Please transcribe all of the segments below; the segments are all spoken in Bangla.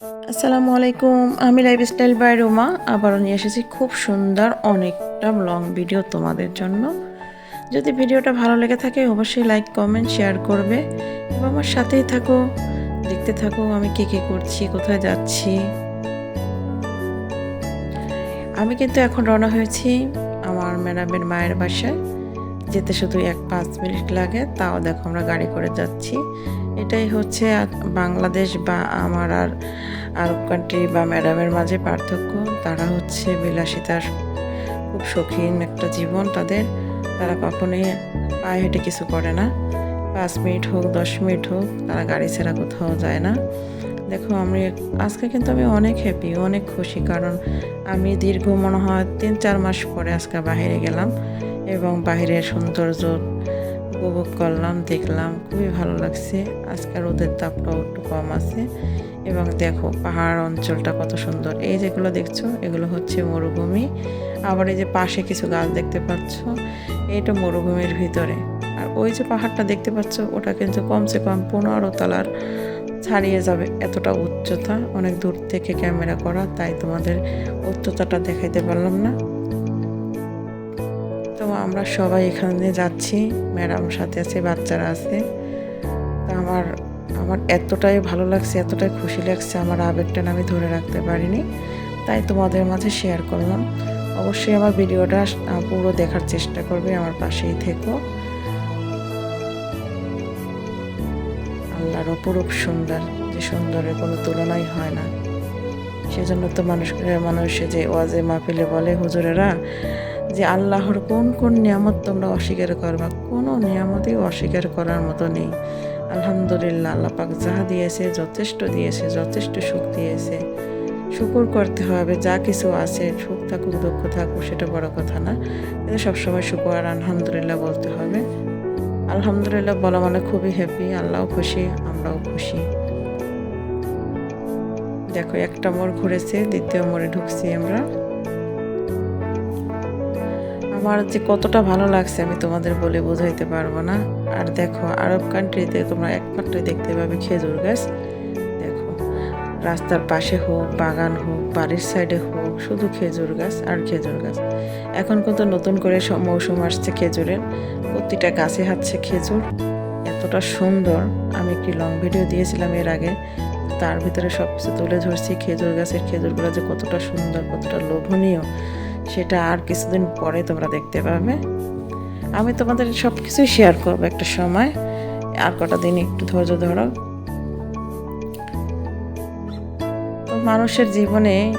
আসসালামু আলাইকুম, আমি লাইফস্টাইল বাই রোমা আবারও নিয়ে এসেছি খুব সুন্দর অনেকটা লং ভিডিও তোমাদের জন্য। যদি ভিডিওটা ভালো লেগে থাকে, অবশ্যই লাইক কমেন্ট শেয়ার করবে। এবং আমার সাথেই থাকো, দেখতে থাকো আমি কী কী করছি, কোথায় যাচ্ছি। আমি কিন্তু এখন রওনা হয়েছি আমার ম্যাডামের মায়ের বাসায়। যেতে শুধু এক পাঁচ মিনিট লাগে, তাও দেখো আমরা গাড়ি করে যাচ্ছি। এটাই হচ্ছে বাংলাদেশ বা আমার আর আরব কান্ট্রি বা ম্যাডামের মাঝে পার্থক্য। তারা হচ্ছে বিলাসিতার খুব শৌখিন একটা জীবন তাদের। তারা কখনোই পায়ে হেঁটে কিছু করে না। পাঁচ মিনিট হোক, দশ মিনিট হোক, তারা গাড়ি ছাড়া কোথাও যায় না। দেখো আমি আজকে কিন্তু আমি অনেক হ্যাপি অনেক খুশি, কারণ আমি দীর্ঘ মনে হয় তিন চার মাস পরে আজকে বাইরে গেলাম। এবং বাইরের সৌন্দর্য উপভোগ করলাম, দেখলাম, খুবই ভালো লাগছে। আজকে রোদের তাপটাও একটু কম আছে। এবং দেখো, পাহাড় অঞ্চলটা কত সুন্দর। এই যেগুলো দেখছ, এগুলো হচ্ছে মরুভূমি। আবার এই যে পাশে কিছু গাছ দেখতে পাচ্ছ, এইটা মরুভূমির ভিতরে। আর ওই যে পাহাড়টা দেখতে পাচ্ছ, ওটা কিন্তু কমসে কম পনেরো তলার ছাড়িয়ে যাবে। এতটা উচ্চতা, অনেক দূর থেকে ক্যামেরা করা, তাই তোমাদের উচ্চতাটা দেখাইতে পারলাম না। আমরা সবাই এখানে যাচ্ছি। ম্যাডাম সাথে আছে, বাচ্চারা আছে। তা আমার আমার এতটাই ভালো লাগছে, এতটাই খুশি লাগছে, আমার আবেগটা আমি ধরে রাখতে পারিনি। তাই তোমাদের মাঝে শেয়ার করলাম। অবশ্যই আমার ভিডিওটা পুরো দেখার চেষ্টা করবে, আমার পাশেই থেকো। আল্লাহর অপরূপ সুন্দর, যে সুন্দরের কোনো তুলনাই হয় না। সেজন্য তো মানুষ মানুষ যে ওয়াজে মাহফিলে বলে, হুজুরেরা যে আল্লাহর কোন কোন নিয়ামত তোমরা অস্বীকার করবা? কোনো নিয়ামতই অস্বীকার করার মতো নেই। আলহামদুলিল্লাহ, আল্লাহ পাক যাহা দিয়েছে, যথেষ্ট দিয়েছে, যথেষ্ট সুখ দিয়েছে। শুকুর করতে হবে, যা কিছু আছে, সুখ থাকুক, দুঃখ থাকুক, সেটা বড় কথা না। কিন্তু সবসময় শুকুর আর আলহামদুলিল্লাহ বলতে হবে। আলহামদুলিল্লাহ বলা মানে খুবই হ্যাপি আল্লাহও খুশি, আমরাও খুশি। দেখো, একটা মোড় ঘুরেছে, দ্বিতীয় মোড়ে ঢুকছি আমরা। আমার যে কতটা ভালো লাগছে আমি তোমাদের বলে বোঝাইতে পারব না। আর দেখো, আরব কান্ট্রিতে তোমরা একমাত্র দেখতে পাবে খেজুর গাছ। দেখো, রাস্তার পাশে হোক, বাগান হোক, বাড়ির সাইডে হোক, শুধু খেজুর গাছ আর খেজুর গাছ। এখন কিন্তু নতুন করে মৌসুম আসছে খেজুরের। প্রতিটা গাছে হাচ্ছে খেজুর। এতটা সুন্দর। আমি একটি লং ভিডিও দিয়েছিলাম এর আগে। তার ভিতরে সব কিছু তুলে ধরছি খেজুর গাছের খেজুরগুলো যে কতটা সুন্দর, কতটা লোভনীয়। সেটা আর কিছুদিন পরে তোমরা দেখতে পাবে। আমি তোমাদের সব কিছুই শেয়ার করব একটা সময়। আর কটা দিন একটু ধৈর্য ধরো। তো মানুষের জীবনে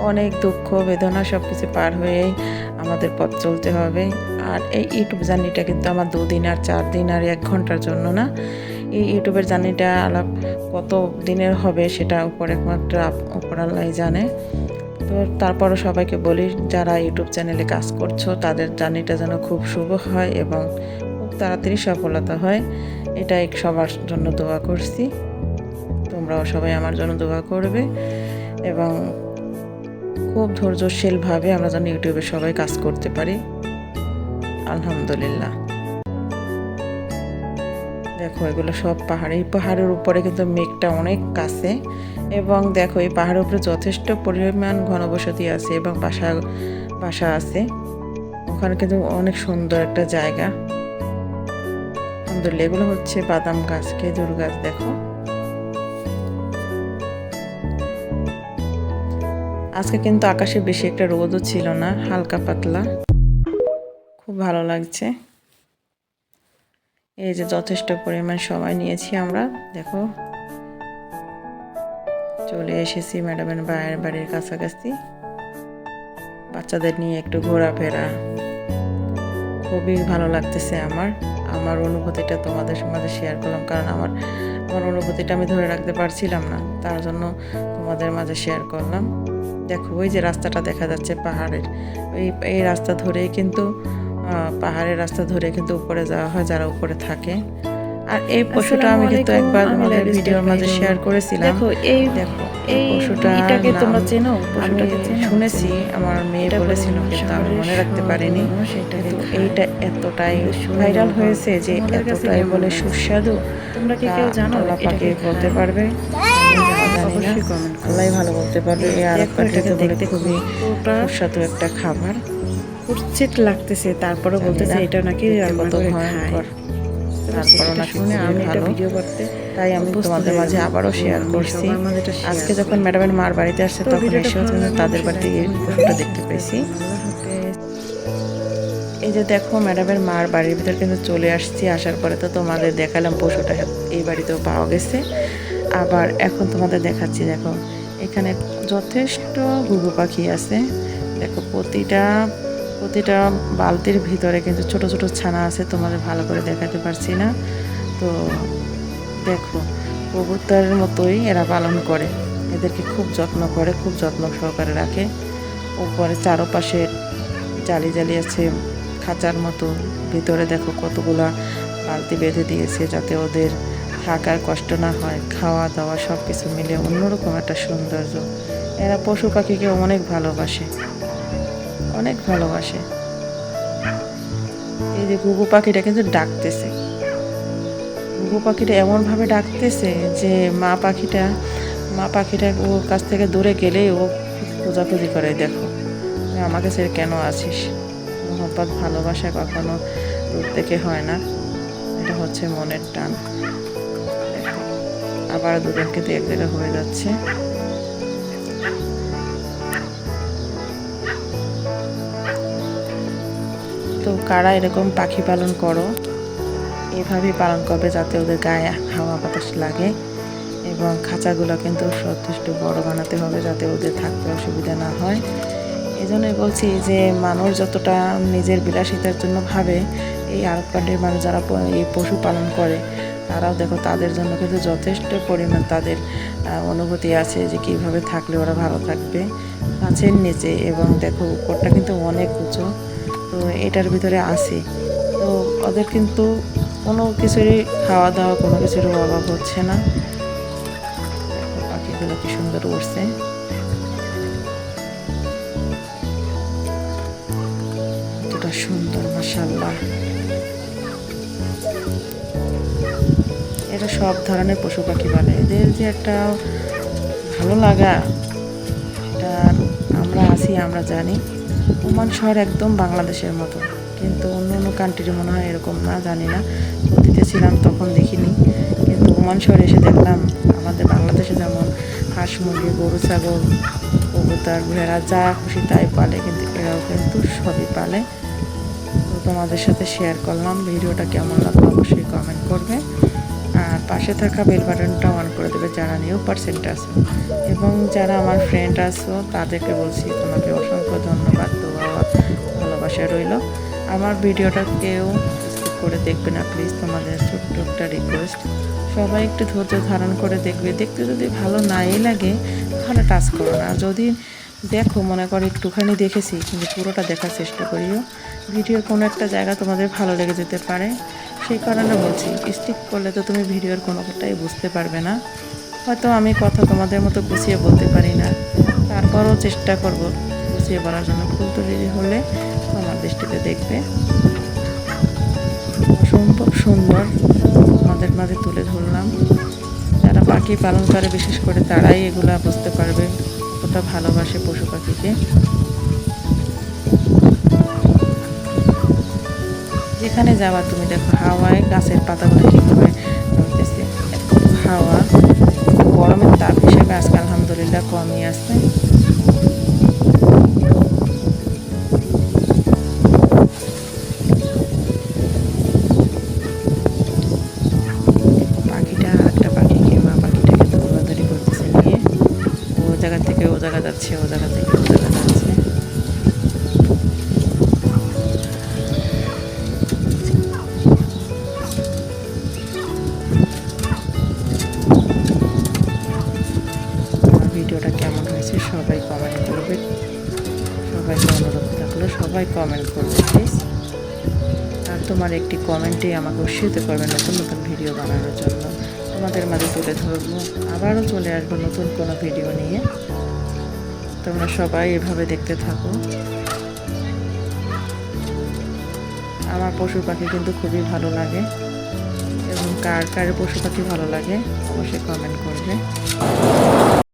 অনেক দুঃখ, বেদনা সব কিছু পার হয়েই আমাদের পথ চলতে হবে। আর এই ইউটিউব জার্নিটা কিন্তু আমার দুদিন আর চার দিন আর এক ঘণ্টার জন্য না। এই ইউটিউবের জার্নিটা আলাপ কত দিনের হবে সেটা উপরে একমাত্র উপর জানে। তো তারপরও সবাইকে বলি, যারা ইউটিউব চ্যানেলে কাজ করছ, তাদের জার্নিটা যেন খুব শুভ হয় এবং খুব তাড়াতাড়ি সফলতা হয়। এটাই সবার জন্য দোয়া করছি। তোমরাও সবাই আমার জন্য দোয়া করবে এবং খুব ধৈর্যশীলভাবে আমরা যেন ইউটিউবে সবাই কাজ করতে পারি। আলহামদুলিল্লাহ। দেখো, এগুলো সব পাহাড় এই পাহাড়ের উপরে কিন্তু মেঘটা অনেক কাছে। এবং দেখো, এই পাহাড়ের উপরে যথেষ্ট পরিমাণ ঘনবসতি আছে এবং বাসা বাসা আছে। ওখানে কিন্তু অনেক সুন্দর একটা জায়গা। আলহামদুলিল্লাহ এগুলো হচ্ছে বাদাম গাছ খেজুর গাছ দেখো। আজকে কিন্তু আকাশে বেশি একটা রোদও ছিল না, হালকা পাতলা। খুব ভালো লাগছে। এই যে যথেষ্ট পরিমাণ সময় নিয়েছি আমরা, দেখো। চলে এসেছি ম্যাডামের বায়ের বাড়ির কাছাকাছি। বাচ্চাদের নিয়ে একটু ঘোরাফেরা। খুবই ভালো লাগতেছে আমার। আমার অনুভূতিটা তোমাদের মাঝে শেয়ার করলাম, কারণ আমার আমার অনুভূতিটা আমি ধরে রাখতে পারছিলাম না। তার জন্য তোমাদের মাঝে শেয়ার করলাম। দেখো, ওই যে রাস্তাটা দেখা যাচ্ছে পাহাড়ের। এই এই রাস্তা ধরেই কিন্তু পাহাড়ের রাস্তা ধরে কিন্তু উপরে যাওয়া হয়, যারা উপরে থাকে। আর এই পশুটা আমি কিন্তু একবার আমাদের ভিডিওর মাঝে শেয়ার করেছিলাম। দেখো এই দেখো এই পশুটা এটাকে তোমরা চেনো? পশুটাকে শুনেছি আমার মেয়ে বলেছিল কিন্তু আমি মনে রাখতে পারিনি। এটাকে কিন্তু এইটা এতটাই ভাইরাল হয়েছে যে এতটাই বলে সুস্বাদু। তোমরা কি কেউ জানো এটাকে বলতে? পারবে? আল্লাহ ভালো বলতে পারবে। এই আর দেখো এটাকে দেখতে খুবই সুস্বাদু একটা খাবার। কুচ্ছিট লাগতেছে। তারপরে বলতেছে এটা নাকি রান্না কত করে খায়? তারপরও শুনে আমি ভালো। ভিডিও করতে তাই আমি তোমাদের মাঝে আবারও শেয়ার করছি। আজকে যখন ম্যাডামের মার বাড়িতে আসছে তখন এসেও তাদের বাড়ি থেকে এই পশুটা দেখতে পেয়েছি। এই যে দেখো ম্যাডামের মার বাড়ির ভিতর কিন্তু চলে আসছি। আসার পরে তো তোমাদের দেখালাম পশুটা এই বাড়িতেও পাওয়া গেছে। আবার এখন তোমাদের দেখাচ্ছি দেখো। এখানে যথেষ্ট ঘুঘু পাখি আছে। দেখো প্রতিটা প্রতিটা বালতির ভিতরে কিন্তু ছোট ছোট ছানা আছে, তোমাদের ভালো করে দেখাতে পারছি না। তো দেখো, কবুতরের মতোই এরা পালন করে। এদেরকে খুব যত্ন করে, খুব যত্ন সহকারে রাখে। উপরে চারপাশে জালি জালি আছে, খাঁচার মতো। ভিতরে দেখো কতগুলা বালতি বেঁধে দিয়েছে যাতে ওদের থাকার কষ্ট না হয়। খাওয়া দাওয়া সব কিছু মিলে অন্যরকম একটা সৌন্দর্য। এরা পশু পাখিকে অনেক ভালোবাসে। অনেক ভালোবাসে। এই যে ঘুঘু পাখিটা কিন্তু ডাকতেছে। ঘুঘু পাখিটা এমনভাবে ডাকতেছে যে মা পাখিটা মা পাখিটা ওর কাছ থেকে দূরে গেলেই ও খোঁজাখুঁজি করে, দেখো আমাকে ছেড়ে কেন আছিস? মোহব্বত ভালোবাসা কখনো দূর থেকে হয় না। এটা হচ্ছে মনের টান। আবার দুজন কিন্তু এক জায়গায় হয়ে যাচ্ছে। তো কারা এরকম পাখি পালন করো? এভাবেই পালন করবে যাতে ওদের গায়ে হাওয়া বাতাস লাগে এবং খাঁচাগুলো কিন্তু যথেষ্ট বড় বানাতে হবে যাতে ওদের থাকতে অসুবিধা না হয়। এই জন্যই বলছি যে মানুষ যতটা নিজের বিলাসিতার জন্য ভাবে, এই আরব কান্ট্রির মানুষ যারা এই পশু পালন করে, তারাও দেখো তাদের জন্য কিন্তু যথেষ্ট পরিমাণ তাদের অনুভূতি আছে যে কীভাবে থাকলে ওরা ভালো থাকবে। গাছের নিচে এবং দেখো উপরটা কিন্তু অনেক উঁচু। তো এটার ভিতরে আসে তো ওদের কিন্তু কোনো কিছুরই খাওয়া দাওয়া কোনো কিছুর অভাব হচ্ছে না। পাখিগুলো কি সুন্দর উঠছে কতটা সুন্দর মাসাল্লাহ এরা সব ধরনের পশু পাখি পালে। এদের যে একটা ভালো লাগা এটা আমরা আছি, আমরা জানি। ওমান শহর একদম বাংলাদেশের মতো। কিন্তু অন্য অন্য কান্ট্রি মনে হয় এরকম না, জানি না। অতীতে ছিলাম, তখন দেখিনি। কিন্তু ওমান শহরে এসে দেখলাম, আমাদের বাংলাদেশে যেমন হাঁস, মুরগি, গরু, ছাগল, কবুতর, ভেড়া যা খুশি তাই পালে, কিন্তু এরাও কিন্তু সবই পালে। তো তোমাদের সাথে শেয়ার করলাম, ভিডিওটা কেমন লাগল অবশ্যই কমেন্ট করবে। আর পাশে থাকা বেল বাটনটা অন করে দেবে যারা নিউ পার্সেন্ট আছো। এবং যারা আমার ফ্রেন্ড আছো, তাদেরকে বলছি, তোমাকে অসংখ্য ধন্যবাদ দেওয়া ভালোবাসা রইল। আমার ভিডিওটা কেউ স্কিপ করে দেখবে না প্লিজ তোমাদের ছোট্ট একটা রিকোয়েস্ট সবাই একটু ধৈর্য ধারণ করে দেখবে। দেখতে যদি ভালো নাই লাগে, তাহলে টাচ করো না। যদি দেখো, মনে করো একটুখানি দেখেছি, কিন্তু পুরোটা দেখার চেষ্টা করিও। ভিডিও কোনো একটা জায়গা তোমাদের ভালো লেগে যেতে পারে। সেই কারণে বলছি স্টিক করলে তো তুমি ভিডিওর কোনোটাই বুঝতে পারবে না। হয়তো আমি কথা তোমাদের মতো গুছিয়ে বলতে পারি না। তারপরও চেষ্টা করব গুছিয়ে বলার জন্য। ভুল তৈরি হলে আমার দৃষ্টিতে দেখবে। অসম্ভব সুন্দর আমাদের মাঝে তুলে ধরলাম। যারা পাখি পালন করে, বিশেষ করে তারাই এগুলা বুঝতে পারবে। কতটা ভালোবাসে পশু পাখিকে। যেখানে যাওয়া তুমি দেখো হাওয়ায়, গাছের পাতাগুলো কীভাবে এত হাওয়া, গরমের তাপ হিসেবে আজকে আলহামদুলিল্লাহ, কমই আছে সবাই কমেন্ট করবে প্লিজ আর তোমার একটি কমেন্টে আমাকে উৎসাহিত করবে নতুন নতুন ভিডিও বানানোর জন্য। তোমাদের মাঝে তুলে ধরবো। আবারও চলে আসব নতুন কোনো ভিডিও নিয়ে। তোমরা সবাই এভাবে দেখতে থাকো। আমার পশু পাখি কিন্তু খুবই ভালো লাগে। এবং কার কার পশু পাখি ভালো লাগে, অবশ্যই কমেন্ট করবে।